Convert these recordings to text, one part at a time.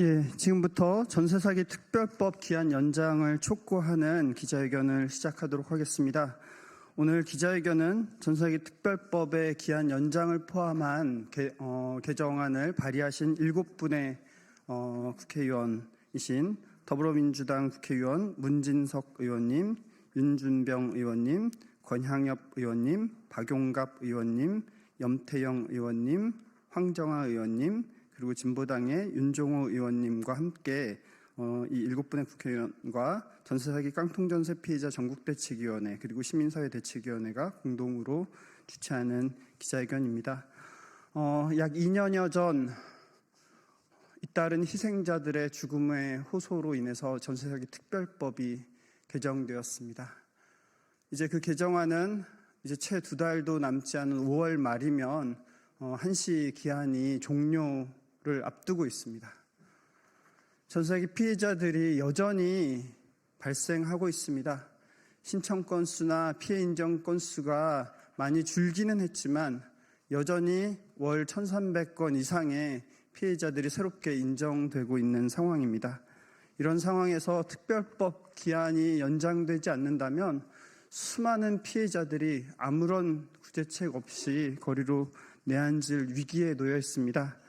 예, 지금부터 전세 사기 특별법 기한 연장을 촉구하는 기자회견을 시작하도록 하겠습니다. 오늘 기자회견은 전세사기 특별법의 기한 연장을 포함한 개, 어, 개정안을 발의하신 일곱 분의 어, 국회의원이신 더불어민주당 국회의원 문진석 의원님, 윤준병 의원님, 권향엽 의원님, 박용갑 의원님, 염태영 의원님, 황정아 의원님, 그리고 진보당의 윤종호 의원님과 함께 어, 이 일곱 분의 국회의원과 전세사기 깡통전세 피해자 전국대책위원회 그리고 시민사회대책위원회가 공동으로 주최하는 기자회견입니다. 어, 약 2년여 전 잇따른 희생자들의 죽음의 호소로 인해서 전세사기 특별법이 개정되었습니다. 이제 그 개정안은 이제 채 두 달도 남지 않은 5월 말이면 어, 한시 기한이 종료 를 앞두고 있습니다. 전세기 피해자들이 여전히 발생하고 있습니다. 신청 건수나 피해 인정 건수가 많이 줄기는 했지만 여전히 월 1,300건 이상의 피해자들이 새롭게 인정되고 있는 상황입니다. 이런 상황에서 특별법 기한이 연장되지 않는다면 수많은 피해자들이 아무런 구제책 없이 거리로 내앉을 위기에 놓여 있습니다.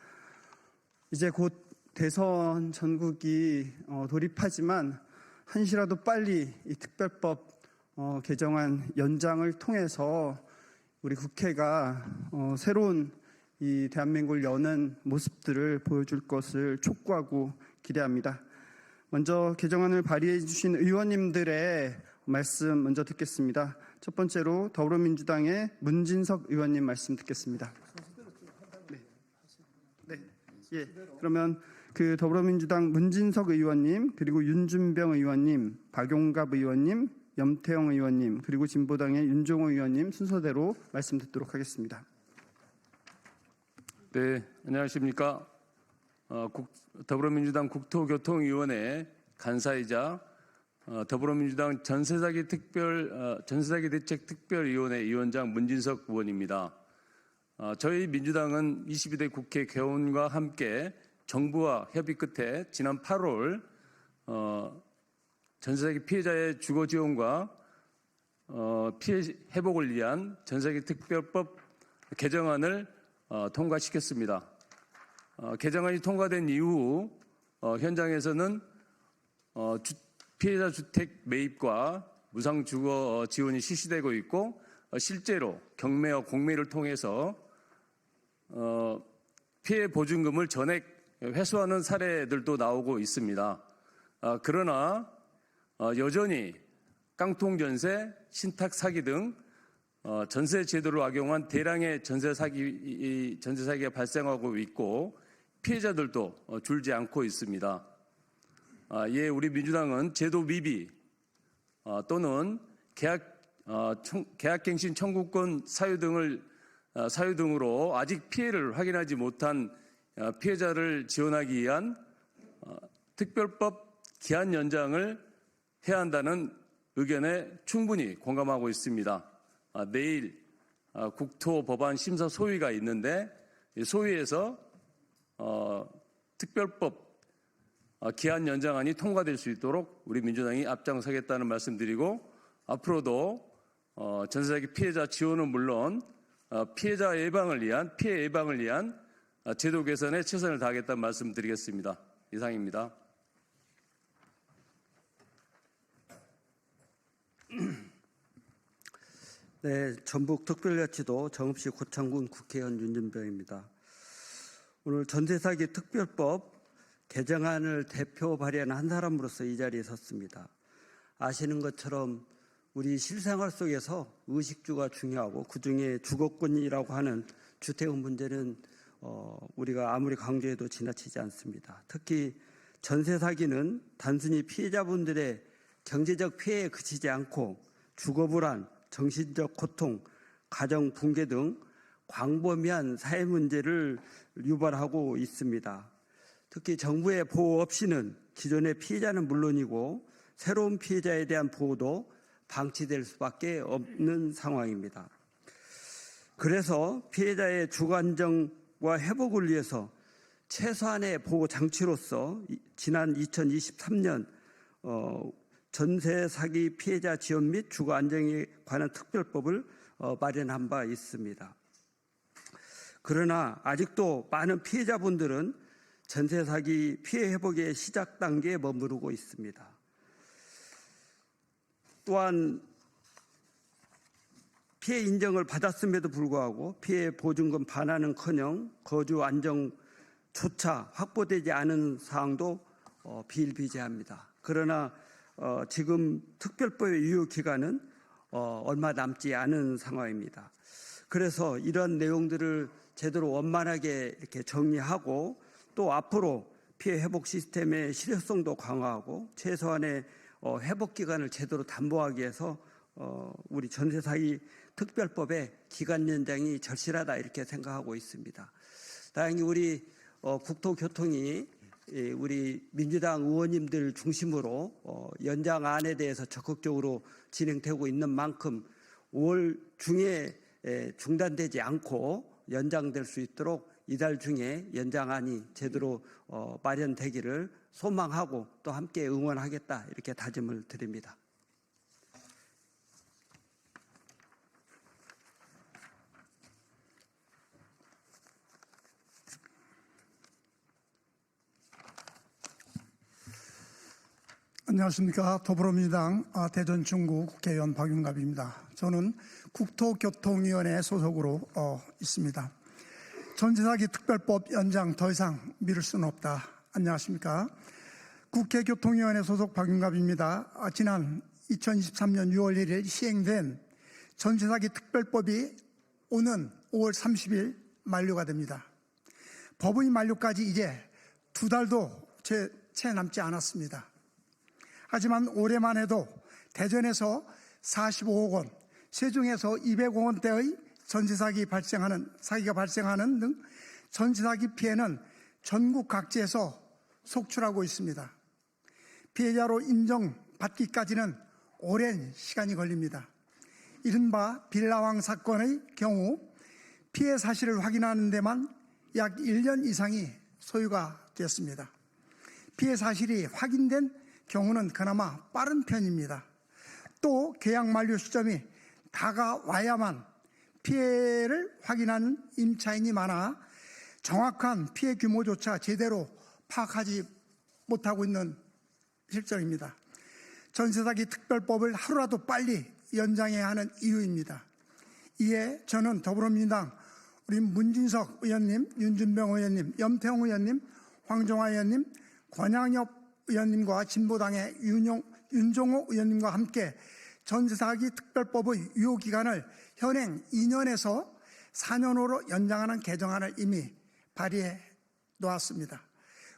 이제 곧 대선 전국이 어, 돌입하지만 한시라도 빨리 이 특별법 어, 개정안 연장을 통해서 우리 국회가 어, 새로운 이 대한민국을 여는 모습들을 보여줄 것을 촉구하고 기대합니다. 먼저 개정안을 발의해 주신 의원님들의 말씀 먼저 듣겠습니다. 첫 번째로 더불어민주당의 문진석 의원님 말씀 듣겠습니다. 예. 그러면 그 더불어민주당 문진석 의원님, 그리고 윤준병 의원님, 박용갑 의원님, 염태영 의원님, 그리고 진보당의 윤종호 의원님 순서대로 말씀 듣도록 하겠습니다. 네, 안녕하십니까. 어, 국- 더불어민주당 국토교통위원회 간사이자 어, 더불어민주당 전세사기 특별 어, 전세사기 대책 특별위원회 위원장 문진석 의원입니다. 어, 저희 민주당은 22대 국회 개원과 함께 정부와 협의 끝에 지난 8월 어, 전세사기 피해자의 주거 지원과 어, 피해 회복을 위한 전세사기 특별법 개정안을 어, 통과시켰습니다. 어, 개정안이 통과된 이후 어, 현장에서는 피해자 주택 매입과 무상 주거 어, 지원이 실시되고 있고 어, 실제로 경매와 공매를 통해서 어, 피해 보증금을 전액 회수하는 사례들도 나오고 있습니다. 아, 그러나 어, 여전히 깡통 전세, 신탁 사기 등 어, 전세 제도를 악용한 대량의 전세 사기 전세 사기가 발생하고 있고 피해자들도 어, 줄지 않고 있습니다. 아, 예, 우리 민주당은 제도 미비 어, 또는 계약 어, 청- 계약갱신 청구권 사유 등을 어, 사유 등으로 아직 피해를 확인하지 못한 어, 피해자를 지원하기 위한 어, 특별법 기한 연장을 해야 한다는 의견에 충분히 공감하고 있습니다. 아, 내일 아, 국토법안 심사 소위가 있는데 이 소위에서 어, 특별법 어, 기한 연장안이 통과될 수 있도록 우리 민주당이 앞장서겠다는 말씀드리고 앞으로도 어, 전세사기 피해자 지원은 물론 어, 피해자 예방을 위한 피해 예방을 위한 어, 제도 개선에 최선을 다하겠다는 말씀드리겠습니다. 이상입니다. 네, 전북 특별자치도 정읍시 고창군 국회의원 윤준병입니다. 오늘 전세사기 특별법 개정안을 대표 발의한 한 사람으로서 이 자리에 섰습니다. 아시는 것처럼 우리 실생활 속에서 의식주가 중요하고 그중에 주거권이라고 하는 주택 문제는 어, 우리가 아무리 강조해도 지나치지 않습니다. 특히 전세 사기는 단순히 피해자분들의 경제적 피해에 그치지 않고 주거 불안, 정신적 고통, 가정 붕괴 등 광범위한 사회 문제를 유발하고 있습니다. 특히 정부의 보호 없이는 기존의 피해자는 물론이고 새로운 피해자에 대한 보호도 방치될 수밖에 없는 상황입니다. 그래서 피해자의 주거 안정과 회복을 위해서 최소한의 보호 장치로서 이- 지난 2023년 어, 전세 사기 피해자 지원 및 주거 안정에 관한 특별법을 어, 마련한 바 있습니다. 그러나 아직도 많은 피해자분들은 전세 사기 피해 회복의 시작 단계에 머무르고 있습니다. 또한 피해 인정을 받았음에도 불구하고 피해 보증금 반환은커녕 거주 안정조차 확보되지 않은 사항도 어, 비일비재합니다. 그러나 어, 지금 특별법의 유효 기간은 어, 얼마 남지 않은 상황입니다. 그래서 이런 내용들을 제대로 원만하게 이렇게 정리하고 또 앞으로 피해 회복 시스템의 실효성도 강화하고 최소한의 어, 회복 기간을 제대로 담보하기 위해서 어, 우리 전세 사기 특별법의 기간 연장이 절실하다 이렇게 생각하고 있습니다. 다행히 우리 어, 국토교통이 이 우리 민주당 의원님들 중심으로 어, 연장안에 대해서 적극적으로 진행되고 있는 만큼 5월 중에 에, 중단되지 않고 연장될 수 있도록 이달 중에 연장안이 제대로 어, 마련되기를 소망하고 또 함께 응원하겠다 이렇게 다짐을 드립니다. 안녕하십니까 더불어민주당 아, 대전 중구 국회의원 박윤갑입니다. 저는 국토교통위원회 소속으로 어, 있습니다. 전세사기 특별법 연장 더 이상 미룰 수는 없다. 안녕하십니까 국회 교통위원회 소속 박윤갑입니다. 아, 지난 2023년 6월 1일 시행된 전세사기 특별법이 오는 5월 30일 만료가 됩니다. 법의 만료까지 이제 두 달도 채, 채 남지 않았습니다. 하지만 올해만 해도 대전에서 45억 원, 세종에서 200억 원대의 전세 사기 발생하는 사기가 발생하는 등 전세 사기 피해는 전국 각지에서 속출하고 있습니다. 피해자로 인정받기까지는 오랜 시간이 걸립니다. 이른바 빌라왕 사건의 경우 피해 사실을 확인하는 데만 약 1년 이상이 소요가 됐습니다. 피해 사실이 확인된 경우는 그나마 빠른 편입니다. 또 계약 만료 시점이 다가와야만 피해를 확인하는 임차인이 많아 정확한 피해 규모조차 제대로 파악하지 못하고 있는 실정입니다. 전세 사기 특별법을 하루라도 빨리 연장해야 하는 이유입니다. 이에 저는 더불어민주당 우리 문진석 의원님, 윤준병 의원님, 염태웅 의원님, 황종화 의원님, 권양엽 의원님과 진보당의 윤용, 윤종호 의원님과 함께 전세사기 특별법의 유효 기간을 현행 2년에서 4년으로 연장하는 개정안을 이미 발의해 놓았습니다.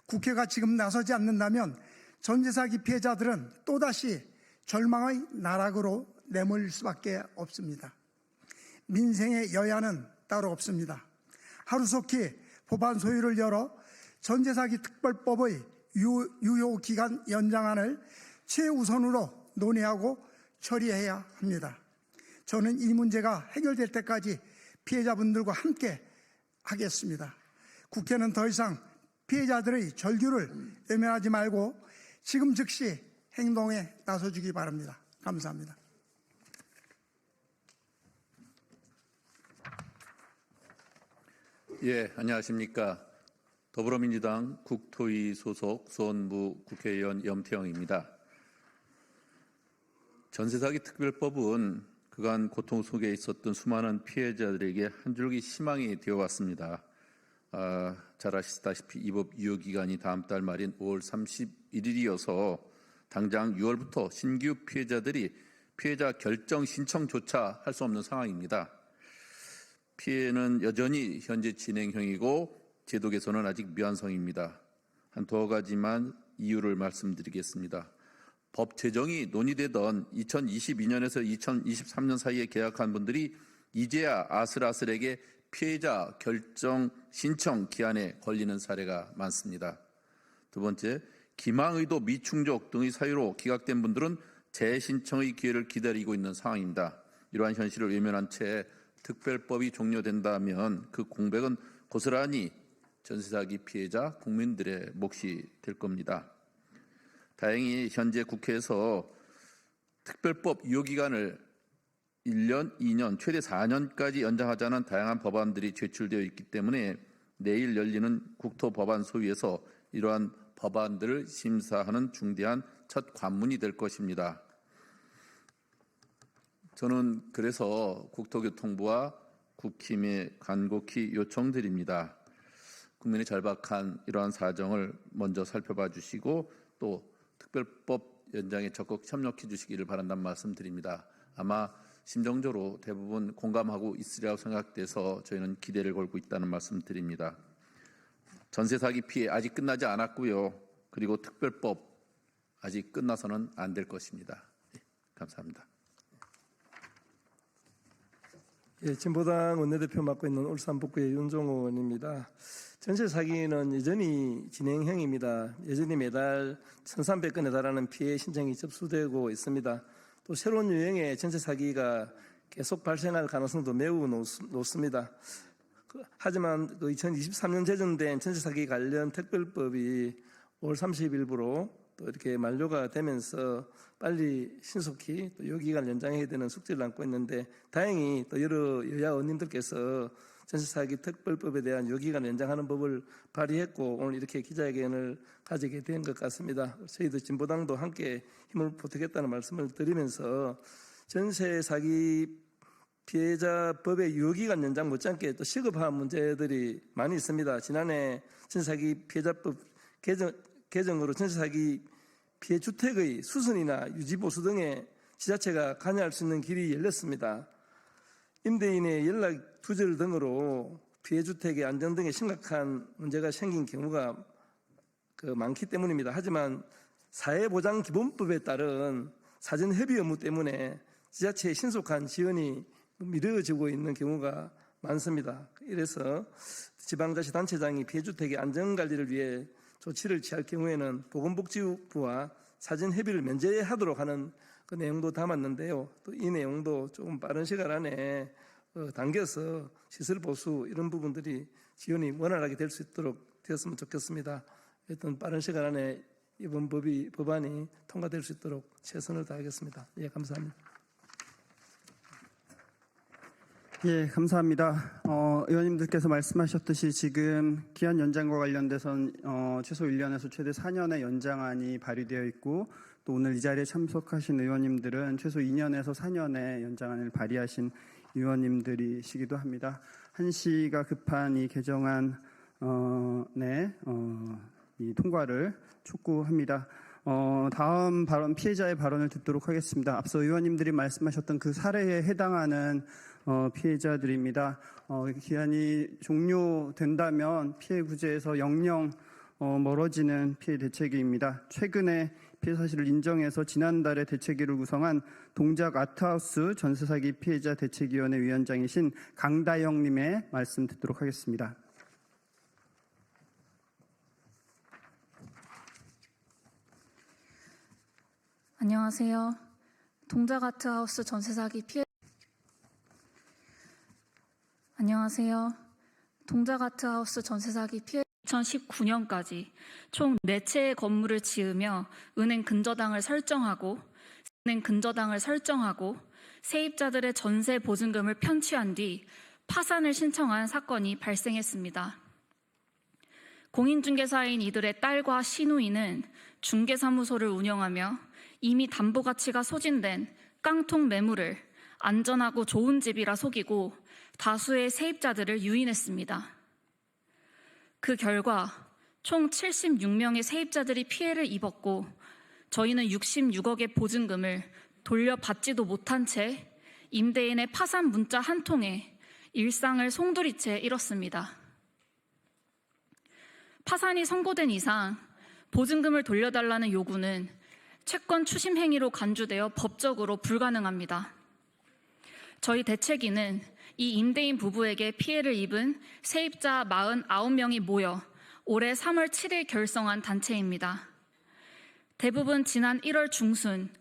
국회가 지금 나서지 않는다면 전세사기 피해자들은 또다시 절망의 나락으로 내몰릴 수밖에 없습니다. 민생의 여야는 따로 없습니다. 하루속히 법안 소위를 열어 전세사기 특별법의 유효 기간 연장안을 최우선으로 논의하고 처리해야 합니다. 저는 이 문제가 해결될 때까지 피해자분들과 함께 하겠습니다. 국회는 더 이상 피해자들의 절규를 외면하지 말고 지금 즉시 행동에 나서주기 바랍니다. 감사합니다. 예, 안녕하십니까. 더불어민주당 국토위 소속 수원부 국회의원 염태영입니다. 전세사기 특별법은 그간 고통 속에 있었던 수많은 피해자들에게 한 줄기 희망이 되어왔습니다. 아, 잘 아시다시피 이법 유효 기간이 다음 달 말인 5월 31일이어서 당장 6월부터 신규 피해자들이 피해자 결정 신청조차 할 수 없는 상황입니다. 피해는 여전히 현재 진행형이고 제도 개선은 아직 미완성입니다. 한 두 가지만 이유를 말씀드리겠습니다. 법 제정이 논의되던 2022년에서 2023년 사이에 계약한 분들이 이제야 아슬아슬하게 피해자 결정 신청 기한에 걸리는 사례가 많습니다. 두 번째, 기망의도 미충족 등의 사유로 기각된 분들은 재신청의 기회를 기다리고 있는 상황입니다. 이러한 현실을 외면한 채 특별법이 종료된다면 그 공백은 고스란히 전세 사기 피해자 국민들의 몫이 될 겁니다. 다행히 현재 국회에서 특별법 유효 기간을 1년, 2년, 최대 4년까지 연장하자는 다양한 법안들이 제출되어 있기 때문에 내일 열리는 국토법안 소위에서 이러한 법안들을 심사하는 중대한 첫 관문이 될 것입니다. 저는 그래서 국토교통부와 국힘에 간곡히 요청드립니다. 국민의 절박한 이러한 사정을 먼저 살펴봐 주시고 또 특별법 연장에 적극 협력해 주시기를 바란다는 말씀드립니다. 아마 심정적으로 대부분 공감하고 있으리라고 생각돼서 저희는 기대를 걸고 있다는 말씀 드립니다. 전세 사기 피해 아직 끝나지 않았고요. 그리고 특별법 아직 끝나서는 안 될 것입니다. 예, 감사합니다. 예, 진보당 원내대표 맡고 있는 울산 북구의 윤종호 의원입니다. 전세 사기는 여전히 진행형입니다. 여전히 매달 1,300건에 달하는 피해 신청이 접수되고 있습니다. 또 새로운 유형의 전세 사기가 계속 발생할 가능성도 매우 높, 높습니다. 그, 하지만 그 2023년 제정된 전세 사기 관련 특별법이 5월 30일부로 또 이렇게 만료가 되면서 빨리 신속히 또 요기간 연장해야 되는 숙제를 안고 있는데 다행히 또 여러 여야 의원님들께서 전세 사기 특별법에 대한 요기간 연장하는 법을 발의했고 오늘 이렇게 기자회견을 가지게 된 것 같습니다. 저희도 진보당도 함께 힘을 보태겠다는 말씀을 드리면서 전세 사기 피해자 법의 유효기간 연장 못지않게 또 시급한 문제들이 많이 있습니다. 지난해 전세사기 피해자법 개정, 개정으로 전세사기 피해 주택의 수선이나 유지보수 등의 지자체가 관여할 수 있는 길이 열렸습니다. 임대인의 연락 두절 등으로 피해 주택의 안전 등에 심각한 문제가 생긴 경우가 그 많기 때문입니다. 하지만 사회보장기본법에 따른 사전 협의 의무 때문에 지자체의 신속한 지원이 미뤄지고 있는 경우가 많습니다. 이래서 지방자치단체장이 피해주택의 안전관리를 위해 조치를 취할 경우에는 보건복지부와 사전 협의를 면제하도록 하는 그 내용도 담았는데요. 또 이 내용도 조금 빠른 시간 안에 어, 당겨서 시설 보수 이런 부분들이 지원이 원활하게 될 수 있도록 되었으면 좋겠습니다. 하여튼 빠른 시간 안에 이번 법이 법안이 통과될 수 있도록 최선을 다하겠습니다. 예, 감사합니다. 예, 감사합니다. 어, 의원님들께서 말씀하셨듯이 지금 기한 연장과 관련돼선 어, 최소 1년에서 최대 4년의 연장안이 발의되어 있고 또 오늘 이 자리에 참석하신 의원님들은 최소 2년에서 4년의 연장안을 발의하신 의원님들이시기도 합니다. 한시가 급한 이 개정안 어, 네, 어, 이 통과를 촉구합니다. 어, 다음 발언 피해자의 발언을 듣도록 하겠습니다. 앞서 의원님들이 말씀하셨던 그 사례에 해당하는 어, 피해자들입니다. 어, 기한이 종료된다면 피해 구제에서 영영 어, 멀어지는 피해 대책위입니다. 최근에 피해 사실을 인정해서 지난달에 대책위를 구성한 동작 아트하우스 전세사기 피해자 대책위원회 위원장이신 강다영님의 말씀 듣도록 하겠습니다. 안녕하세요. 동작 아트하우스 전세사기 피해 안녕하세요. 동작아트하우스 전세 사기 피해 2019년까지 총 4채의 건물을 지으며 은행 근저당을 설정하고 은행 근저당을 설정하고 세입자들의 전세 보증금을 편취한 뒤 파산을 신청한 사건이 발생했습니다. 공인중개사인 이들의 딸과 시누이는 중개사무소를 운영하며 이미 담보 가치가 소진된 깡통 매물을 안전하고 좋은 집이라 속이고 다수의 세입자들을 유인했습니다. 그 결과 총 76명의 세입자들이 피해를 입었고 저희는 66억의 보증금을 돌려받지도 못한 채 임대인의 파산 문자 한 통에 일상을 송두리째 잃었습니다. 파산이 선고된 이상 보증금을 돌려달라는 요구는 채권 추심 행위로 간주되어 법적으로 불가능합니다. 저희 대책위는 이 임대인 부부에게 피해를 입은 세입자 49명이 모여 올해 3월 7일 결성한 단체입니다. 대부분 지난 1월 중순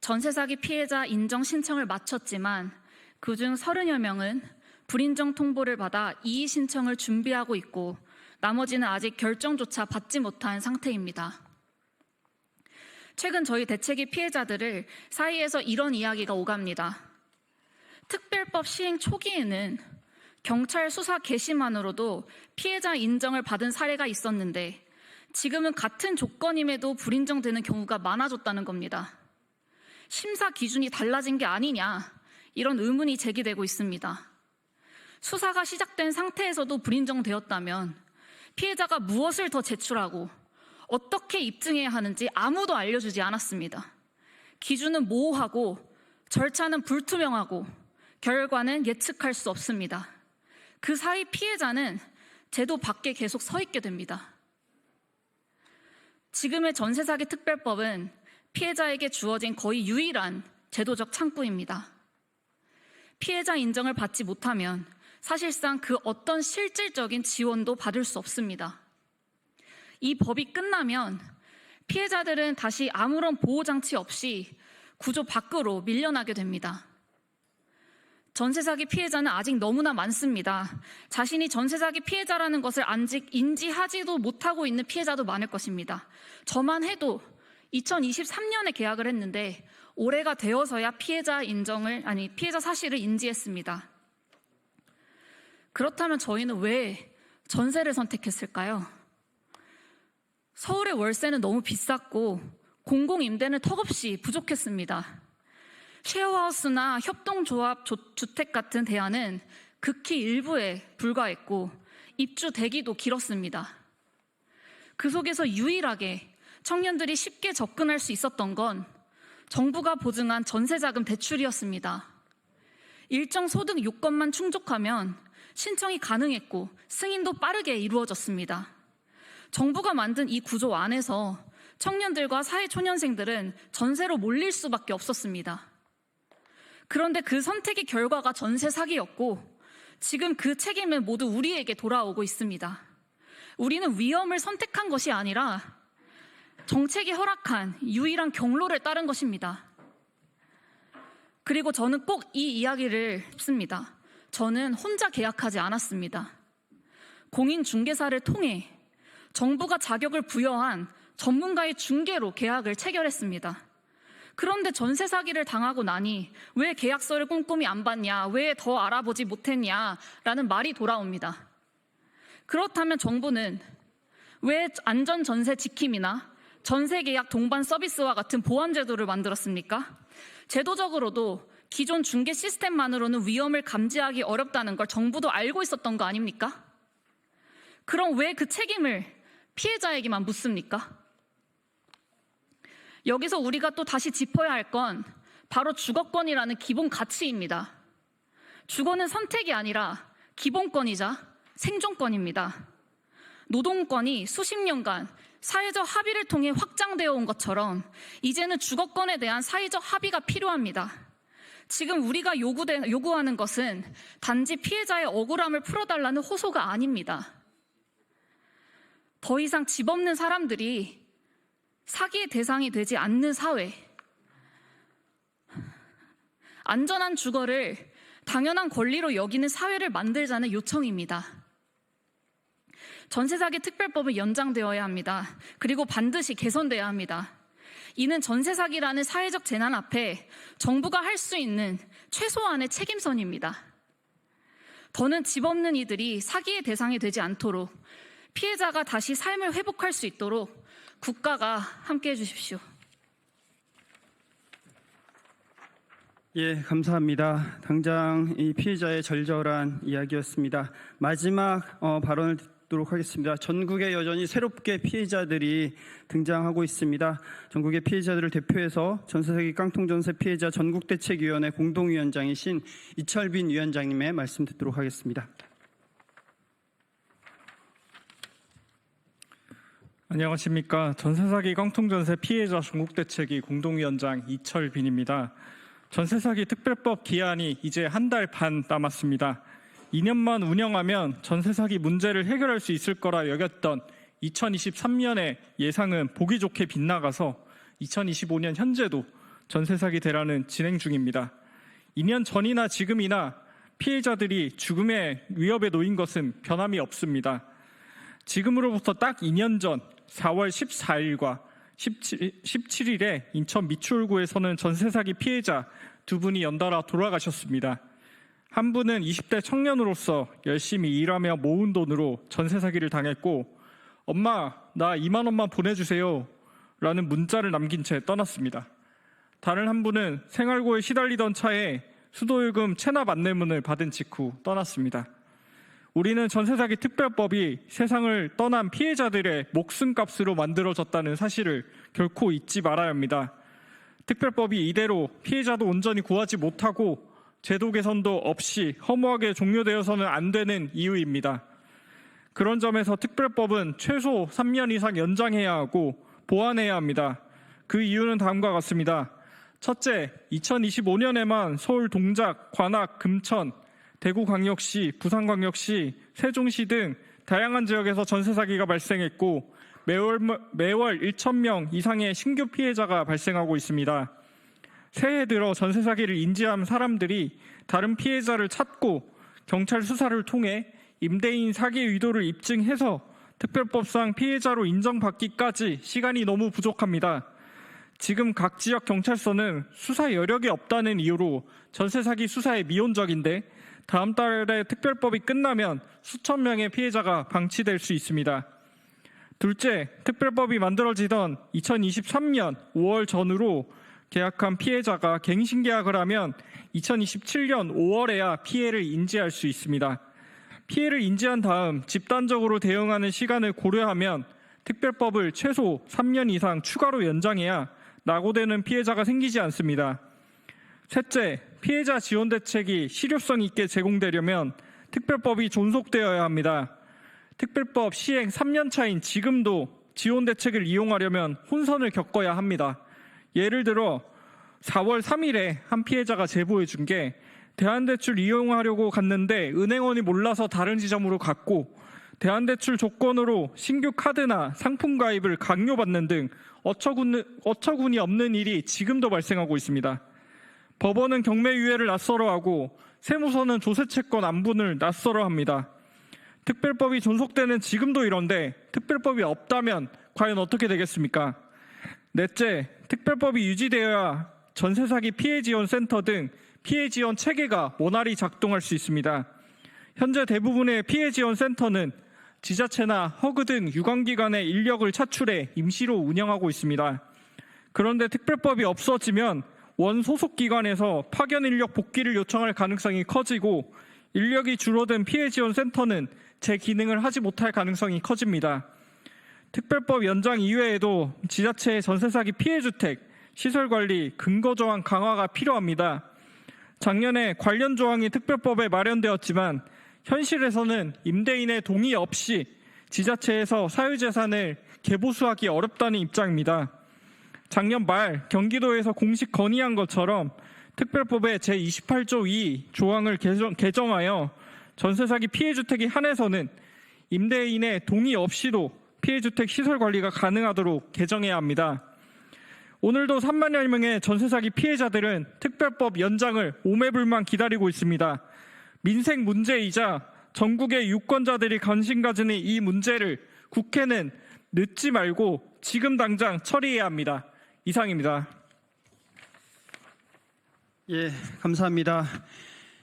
전세 사기 피해자 인정 신청을 마쳤지만 그중 30여 명은 불인정 통보를 받아 이의 신청을 준비하고 있고 나머지는 아직 결정조차 받지 못한 상태입니다. 최근 저희 대책위 피해자들을 사이에서 이런 이야기가 오갑니다. 특별법 시행 초기에는 경찰 수사 개시만으로도 피해자 인정을 받은 사례가 있었는데 지금은 같은 조건임에도 불인정되는 경우가 많아졌다는 겁니다. 심사 기준이 달라진 게 아니냐 이런 의문이 제기되고 있습니다. 수사가 시작된 상태에서도 불인정되었다면 피해자가 무엇을 더 제출하고 어떻게 입증해야 하는지 아무도 알려주지 않았습니다. 기준은 모호하고 절차는 불투명하고 결과는 예측할 수 없습니다. 그 사이 피해자는 제도 밖에 계속 서 있게 됩니다. 지금의 전세 사기 특별법은 피해자에게 주어진 거의 유일한 제도적 창구입니다. 피해자 인정을 받지 못하면 사실상 그 어떤 실질적인 지원도 받을 수 없습니다. 이 법이 끝나면 피해자들은 다시 아무런 보호장치 없이 구조 밖으로 밀려나게 됩니다. 전세 사기 피해자는 아직 너무나 많습니다. 자신이 전세 사기 피해자라는 것을 안직 인지하지도 못하고 있는 피해자도 많을 것입니다. 저만 해도 2023년에 계약을 했는데 올해가 되어서야 피해자 인정을 아니 피해자 사실을 인지했습니다. 그렇다면 저희는 왜 전세를 선택했을까요? 서울의 월세는 너무 비쌌고 공공임대는 턱없이 부족했습니다. 쉐어하우스나 협동조합 조- 주택 같은 대안은 극히 일부에 불과했고 입주 대기도 길었습니다. 그 속에서 유일하게 청년들이 쉽게 접근할 수 있었던 건 정부가 보증한 전세자금 대출이었습니다. 일정 소득 요건만 충족하면 신청이 가능했고 승인도 빠르게 이루어졌습니다. 정부가 만든 이 구조 안에서 청년들과 사회초년생들은 전세로 몰릴 수밖에 없었습니다. 그런데 그 선택의 결과가 전세 사기였고 지금 그 책임은 모두 우리에게 돌아오고 있습니다. 우리는 위험을 선택한 것이 아니라 정책이 허락한 유일한 경로를 따른 것입니다. 그리고 저는 꼭 이 이야기를 씁니다. 저는 혼자 계약하지 않았습니다. 공인중개사를 통해 정부가 자격을 부여한 전문가의 중개로 계약을 체결했습니다. 그런데 전세 사기를 당하고 나니 왜 계약서를 꼼꼼히 안 봤냐, 왜 더 알아보지 못했냐라는 말이 돌아옵니다. 그렇다면 정부는 왜 안전 전세 지킴이나 전세 계약 동반 서비스와 같은 보안 제도를 만들었습니까? 제도적으로도 기존 중개 시스템만으로는 위험을 감지하기 어렵다는 걸 정부도 알고 있었던 거 아닙니까? 그럼 왜 그 책임을 피해자에게만 묻습니까? 여기서 우리가 또 다시 짚어야 할 건 바로 주거권이라는 기본 가치입니다. 주거는 선택이 아니라 기본권이자 생존권입니다. 노동권이 수십 년간 사회적 합의를 통해 확장되어 온 것처럼 이제는 주거권에 대한 사회적 합의가 필요합니다. 지금 우리가 요구되, 요구하는 것은 단지 피해자의 억울함을 풀어달라는 호소가 아닙니다. 더 이상 집 없는 사람들이 사기의 대상이 되지 않는 사회, 안전한 주거를 당연한 권리로 여기는 사회를 만들자는 요청입니다. 전세 사기 특별법은 연장되어야 합니다. 그리고 반드시 개선돼야 합니다. 이는 전세 사기라는 사회적 재난 앞에 정부가 할 수 있는 최소한의 책임선입니다. 더는 집 없는 이들이 사기의 대상이 되지 않도록 피해자가 다시 삶을 회복할 수 있도록 국가가 함께 해주십시오. 예, 감사합니다. 당장 이 피해자의 절절한 이야기였습니다. 마지막 어, 발언을 듣도록 하겠습니다. 전국에 여전히 새롭게 피해자들이 등장하고 있습니다. 전국의 피해자들을 대표해서 전세사기 깡통전세 피해자 전국대책위원회 공동위원장이신 이철빈 위원장님의 말씀 듣도록 하겠습니다. 안녕하십니까. 전세 사기 깡통 전세 피해자 전국 대책위 공동위원장 이철 빈입니다. 전세 사기 특별법 기한이 이제 한 달 반 남았습니다. 2년만 운영하면 전세 사기 문제를 해결할 수 있을 거라 여겼던 2023년의 예상은 보기 좋게 빗나가서 2025년 현재도 전세 사기 대란은 진행 중입니다. 2년 전이나 지금이나 피해자들이 죽음의 위협에 놓인 것은 변함이 없습니다. 지금으로부터 딱 2년 전 4월 14일과 17, 17 일에 인천 미추홀구에서는 전세 사기 피해자 두 분이 연달아 돌아가셨습니다. 한 분은 20대 청년으로서 열심히 일하며 모은 돈으로 전세 사기를 당했고 엄마 나 2만 원만 보내주세요 라는 문자를 남긴 채 떠났습니다. 다른 한 분은 생활고에 시달리던 차에 수도요금 체납 안내문을 받은 직후 떠났습니다. 우리는 전세사기 특별법이 세상을 떠난 피해자들의 목숨값으로 만들어졌다는 사실을 결코 잊지 말아야 합니다. 특별법이 이대로 피해자도 온전히 구하지 못하고 제도 개선도 없이 허무하게 종료되어서는 안 되는 이유입니다. 그런 점에서 특별법은 최소 3년 이상 연장해야 하고 보완해야 합니다. 그 이유는 다음과 같습니다. 첫째, 2025년에만 서울 동작, 관악, 금천, 대구광역시, 부산광역시, 세종시 등 다양한 지역에서 전세 사기가 발생했고 매월 매월 1,000명 이상의 신규 피해자가 발생하고 있습니다. 새해 들어 전세 사기를 인지한 사람들이 다른 피해자를 찾고 경찰 수사를 통해 임대인 사기 의도를 입증해서 특별법상 피해자로 인정받기까지 시간이 너무 부족합니다. 지금 각 지역 경찰서는 수사 여력이 없다는 이유로 전세 사기 수사에 미온적인데 다음 달에 특별법이 끝나면 수천 명의 피해자가 방치될 수 있습니다. 둘째, 특별법이 만들어지던 2023년 5월 전후로 계약한 피해자가 갱신 계약을 하면 2027년 5월에야 피해를 인지할 수 있습니다. 피해를 인지한 다음 집단적으로 대응하는 시간을 고려하면 특별법을 최소 3년 이상 추가로 연장해야 낙오되는 피해자가 생기지 않습니다. 셋째, 피해자 지원 대책이 실효성 있게 제공되려면 특별법이 존속되어야 합니다. 특별법 시행 3년 차인 지금도 지원 대책을 이용하려면 혼선을 겪어야 합니다. 예를 들어 4월 3일에 한 피해자가 제보해 준 게 대한대출 이용하려고 갔는데 은행원이 몰라서 다른 지점으로 갔고 대한대출 조건으로 신규 카드나 상품 가입을 강요받는 등 어처구니, 어처구니 없는 일이 지금도 발생하고 있습니다. 법원은 경매유예를 낯설어 하고 세무서는 조세채권 안분을 낯설어 합니다. 특별법이 존속되는 지금도 이런데 특별법이 없다면 과연 어떻게 되겠습니까? 넷째, 특별법이 유지되어야 전세 사기 피해 지원 센터 등 피해 지원 체계가 원활히 작동할 수 있습니다. 현재 대부분의 피해 지원 센터는 지자체나 허그 등 유관기관의 인력을 차출해 임시로 운영하고 있습니다. 그런데 특별법이 없어지면 원 소속 기관에서 파견 인력 복귀를 요청할 가능성이 커지고 인력이 줄어든 피해 지원 센터는 제 기능을 하지 못할 가능성이 커집니다. 특별법 연장 이외에도 지자체의 전세 사기 피해 주택 시설 관리 근거 조항 강화가 필요합니다. 작년에 관련 조항이 특별법에 마련되었지만 현실에서는 임대인의 동의 없이 지자체에서 사유재산을 개보수하기 어렵다는 입장입니다. 작년 말 경기도에서 공식 건의한 것처럼 특별법의 제28조 2 조항을 개정, 개정하여 전세 사기 피해 주택이 한해서는 임대인의 동의 없이도 피해 주택 시설 관리가 가능하도록 개정해야 합니다. 오늘도 3만여 명의 전세 사기 피해자들은 특별법 연장을 오매불만 기다리고 있습니다. 민생 문제이자 전국의 유권자들이 관심 가지는 이 문제를 국회는 늦지 말고 지금 당장 처리해야 합니다. 이상입니다. 예, 감사합니다.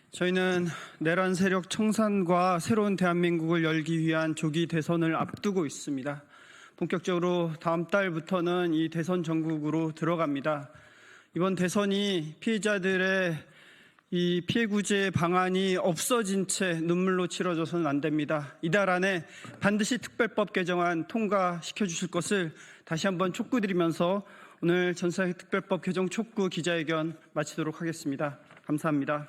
저희는 내란 세력 청산과 새로운 대한민국을 열기 위한 조기 대선을 앞두고 있습니다. 본격적으로 다음 달부터는 이 대선 전국으로 들어갑니다. 이번 대선이 피해자들의 이 피해 구제 방안이 없어진 채 눈물로 치러져서는 안 됩니다. 이달 안에 반드시 특별법 개정안 통과시켜 주실 것을 다시 한번 촉구드리면서 오늘 전사특별법 개정 촉구 기자회견 마치도록 하겠습니다. 감사합니다.